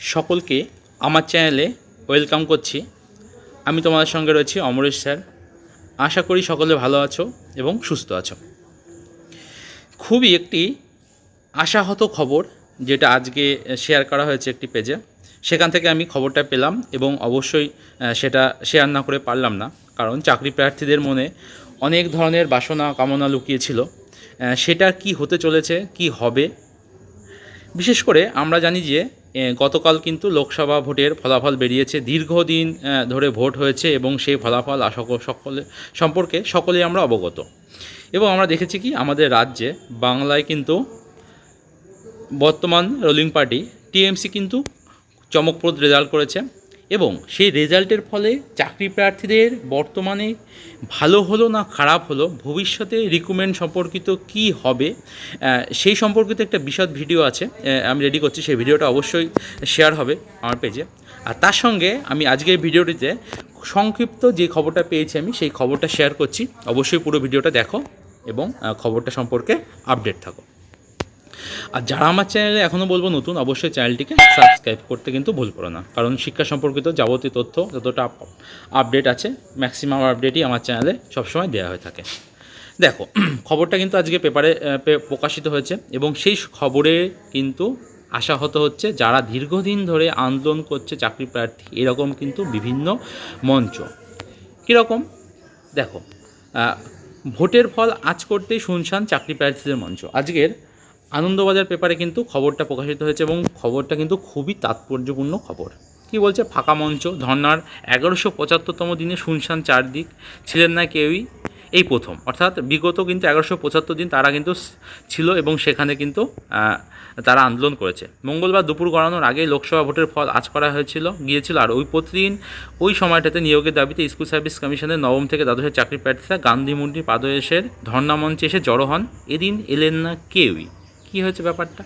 সকলকে আমার চ্যানেলে ওয়েলকাম করছি। আমি তোমাদের সঙ্গে রয়েছি অমরেশ স্যার। আশা করি সকলে ভালো আছো এবং সুস্থ আছো। খুবই একটি আশাহত খবর যেটা আজকে শেয়ার করা হয়েছে একটি পেজে সেখান থেকে আমি খবরটা পেলাম এবং অবশ্যই সেটা শেয়ার না করে পারলাম না। কারণ চাকরি প্রার্থীদের মনে অনেক ধরনের বাসনা কামনা লুকিয়েছিল। সেটা কি হতে চলেছে, কি হবে? বিশেষ করে আমরা জানি যে গতকাল কিন্তু লোকসভা ভোটের ফলাফল বেরিয়েছে। দীর্ঘদিন ধরে ভোট হয়েছে এবং সেই ফলাফল সকলে, সম্পর্কে সকলেই আমরা অবগত। এবং আমরা দেখেছি কি, আমাদের রাজ্যে, বাংলায় কিন্তু বর্তমান রুলিং পার্টি, টিএমসি কিন্তু চমকপ্রদ রেজাল্ট করেছে। এবং সেই রেজাল্টের ফলে চাকরি প্রার্থীদের বর্তমানে ভালো হলো না খারাপ হলো, ভবিষ্যতে রিক্রুটমেন্ট সম্পর্কিত কি হবে সেই সম্পর্কিত একটা বিশদ ভিডিও আছে আমি রেডি করছি, সেই ভিডিওটা অবশ্যই শেয়ার হবে আমার পেজে আর তার সঙ্গে আমি আজকের ভিডিওটিতে সংক্ষিপ্ত যে খবরটা পেয়েছি আমি, সেই খবরটা শেয়ার করছি। অবশ্যই পুরো ভিডিওটা দেখো এবং খবরটা সম্পর্কে আপডেট থাকো। আর যারা আমার চ্যানেলে এখনও বলব নতুন, অবশ্যই চ্যানেলটিকে সাবস্ক্রাইব করতে কিন্তু ভুল করো না। কারণ শিক্ষা সম্পর্কিত যাবতীয় তথ্য যতটা আপডেট আছে ম্যাক্সিমাম আপডেটই আমার চ্যানেলে সবসময় দেওয়া হয়ে থাকে। দেখো, খবরটা কিন্তু আজকে পেপারে প্রকাশিত হয়েছে এবং সেই খবরে কিন্তু আশাহত হচ্ছে যারা দীর্ঘদিন ধরে আন্দোলন করছে চাকরি প্রার্থী, এরকম কিন্তু বিভিন্ন মঞ্চ। কীরকম? দেখো ভোটের ফল আজ করতেই শুনশান চাকরি প্রার্থীদের মঞ্চ। আজকের আনন্দবাজার পেপারে কিন্তু খবরটা প্রকাশিত হয়েছে এবং খবরটা কিন্তু খুবই তাৎপর্যপূর্ণ খবর। কি বলছে? ফাঁকা মঞ্চ, ধর্নার এগারোশো পঁচাত্তরতম দিনে শুনশান চারদিক, ছিলেন না কেউই এই প্রথম। অর্থাৎ বিগত কিন্তু এগারোশো পঁচাত্তর দিন তারা কিন্তু ছিল এবং সেখানে কিন্তু তারা আন্দোলন করেছে। মঙ্গলবার দুপুর গড়ানোর আগে লোকসভা ভোটের ফল আজ করা হয়েছিল, গিয়েছিল আর ওই প্রতিদিন ওই সময়টাতে নিয়োগের দাবিতে স্কুল সার্ভিস কমিশনের নবম থেকে দ্বাদশের চাকরি প্রার্থীরা গান্ধী মন্দির পাদদেশের ধর্ণা মঞ্চে এসে জড়ো হন। এদিন এলেন না কেউই। কী হয়েছে ব্যাপারটা?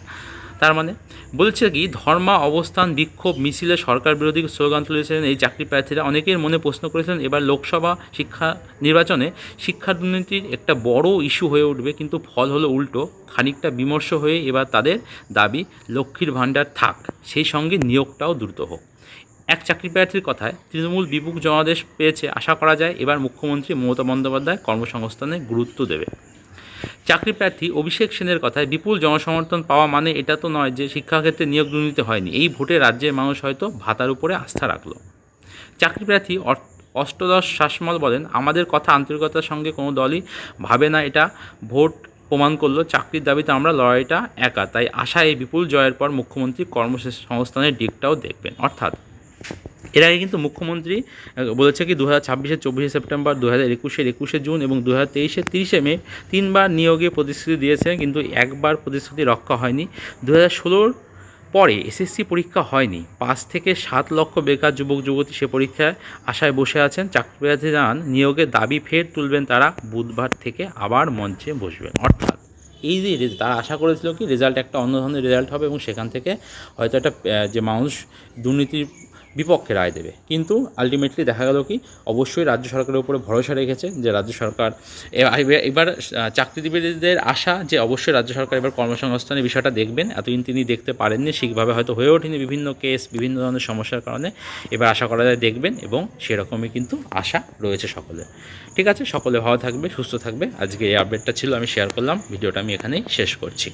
তার মানে বলছে কি, ধর্মা, অবস্থান, বিক্ষোভ, মিছিলে সরকার বিরোধী স্লোগান তুলেছিলেন এই চাকরি প্রার্থীরা। অনেকের মনে প্রশ্ন করেছিলেন, এবার লোকসভা শিক্ষা নির্বাচনে শিক্ষা দুর্নীতির একটা বড় ইস্যু হয়ে উঠবে, কিন্তু ফল হলো উল্টো। খানিকটা বিমর্ষ হয়ে এবার তাদের দাবি, লক্ষ্মীর ভাণ্ডার থাক, সেই সঙ্গে নিয়োগটাও দ্রুত হোক। এক চাকরি প্রার্থীর কথায় তৃণমূল বিপুল জনাদেশ পেয়েছে, আশা করা যায় এবার মুখ্যমন্ত্রী মমতা বন্দ্যোপাধ্যায় কর্মসংস্থানে গুরুত্ব দেবে। চাকরি প্রার্থী অভিষেক সেনের কথায় বিপুল জনসমর্থন পাওয়া মানে এটা তো নয় যে শিক্ষাক্ষেত্রে নিয়োগ দুর্নীতি হয়নি। এই ভোটে রাজ্যের মানুষ হয়তো ভাতার উপরে আস্থা রাখল। চাকরি প্রার্থী অষ্টদশ শাসমল বলেন, আমাদের কথা আন্তরিকতার সঙ্গে কোনো দলই ভাবে না, এটা ভোট প্রমাণ করল। চাকরির দাবিতে আমরা, লড়াইটা একা। তাই আশা এই বিপুল জয়ের পর মুখ্যমন্ত্রী কর্মসংস্থানের দিকটাও দেখবেন। অর্থাৎ এর আগে কিন্তু মুখ্যমন্ত্রী বলেছে কি দু হাজার চব্বিশে সেপ্টেম্বর দু হাজার একুশের একুশে জুন এবং দু হাজার তেইশে, তিরিশে মে তিনবার নিয়োগে প্রতিশ্রুতি দিয়েছেন কিন্তু একবার প্রতিশ্রুতি রক্ষা হয়নি। দু হাজার ষোলোর পরে এসএসসি পরীক্ষা হয়নি। পাঁচ থেকে সাত লক্ষ বেকার যুবক, যুবতী সে পরীক্ষায় আশায় বসে আছেন। চাকরি প্রার্থী জানান নিয়োগের দাবি ফের তুলবেন তারা, বুধবার থেকে আবার মঞ্চে বসবেন। অর্থাৎ এই যে তারা আশা করেছিল কি রেজাল্ট একটা অন্য ধরনের রেজাল্ট হবে এবং সেখান থেকে হয়তো একটা যে মানুষ দুর্নীতির বিপক্ষে রায় দেবে। কিন্তু আলটিমেটলি দেখা গেল কি, অবশ্যই রাজ্য সরকারের উপরে ভরসা রেখেছে যে রাজ্য সরকার এবার- চাকরিজীবীদের আশা যে অবশ্যই রাজ্য সরকার এবার কর্মসংস্থানের বিষয়টা দেখবেন। এতদিন তিনি দেখতে পারেননি ঠিকভাবে হয়তো হয়ে ওঠেনি বিভিন্ন কেস, বিভিন্ন ধরনের সমস্যার কারণে। এবার আশা করা যায় দেখবেন এবং সেরকমই কিন্তু আশা রয়েছে সকলের। ঠিক আছে, সকলে ভালো থাকবে, সুস্থ থাকবে। আজকে এই আপডেটটা ছিল, আমি শেয়ার করলাম। ভিডিওটা আমি এখানেই শেষ করছি।